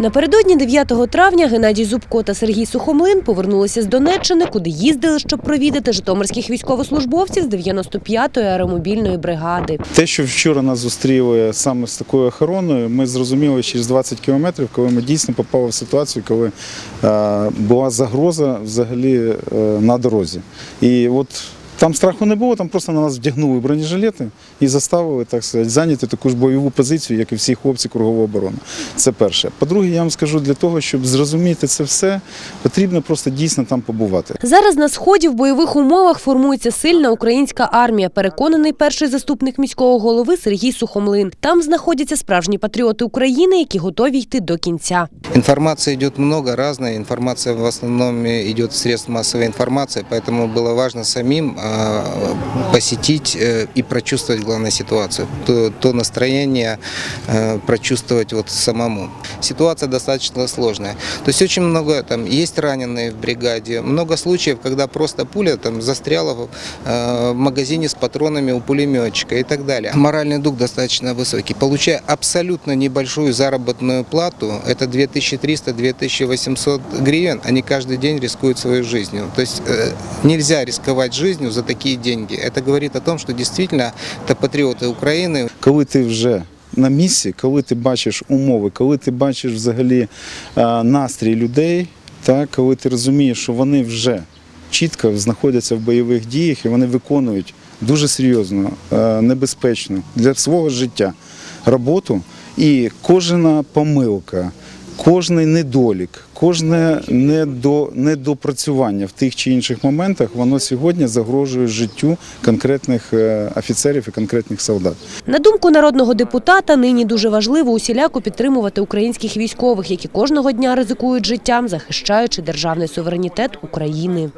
Напередодні 9 травня Геннадій Зубко та Сергій Сухомлин повернулися з Донеччини, куди їздили, щоб провідати житомирських військовослужбовців з 95-ї аеромобільної бригади. Те, що вчора нас зустріли саме з такою охороною, ми зрозуміли через 20 кілометрів, коли ми дійсно попали в ситуацію, коли е, була загроза взагалі е, на дорозі. І от там страху не було, там просто на нас вдягнули бронежилети і заставили так сказати, зайняти таку ж бойову позицію, як і всі хлопці кругової оборони. Це перше. По-друге, я вам скажу, для того, щоб зрозуміти це все, потрібно просто дійсно там побувати. Зараз на сході в бойових умовах формується сильна українська армія. Переконаний перший заступник міського голови Сергій Сухомлин. Там знаходяться справжні патріоти України, які готові йти до кінця. Информации идет много, разная. Информация в основном идет с средств массовой информации, поэтому было важно самим посетить э, и прочувствовать, главное, ситуацию. То, то настроение э, прочувствовать вот самому. Ситуация достаточно сложная. То есть очень много, там, есть раненые в бригаде, много случаев, когда просто пуля там застряла в, э, магазине с патронами у пулеметчика и так далее. Моральный дух достаточно высокий. Получая абсолютно небольшую заработную плату, это 2300-2800 гривен, они каждый день рискуют своей жизнью. То есть э, нельзя рисковать жизнью за такие деньги. Это говорит о том, что действительно это патриоты Украины, коли ти вже на місці, коли ти бачиш умови, коли ти бачиш взагалі е, настрій людей, так, коли ти розумієш, що вони вже чітко знаходяться в бойових діях і вони виконують дуже серйозно, е, небезпечно для свого життя роботу, і кожна помилка. Кожний недолік, кожне недо, недопрацювання в тих чи інших моментах, воно сьогодні загрожує життю конкретних е, офіцерів і конкретних солдат. На думку народного депутата, нині дуже важливо усіляко підтримувати українських військових, які кожного дня ризикують життям, захищаючи державний суверенітет України.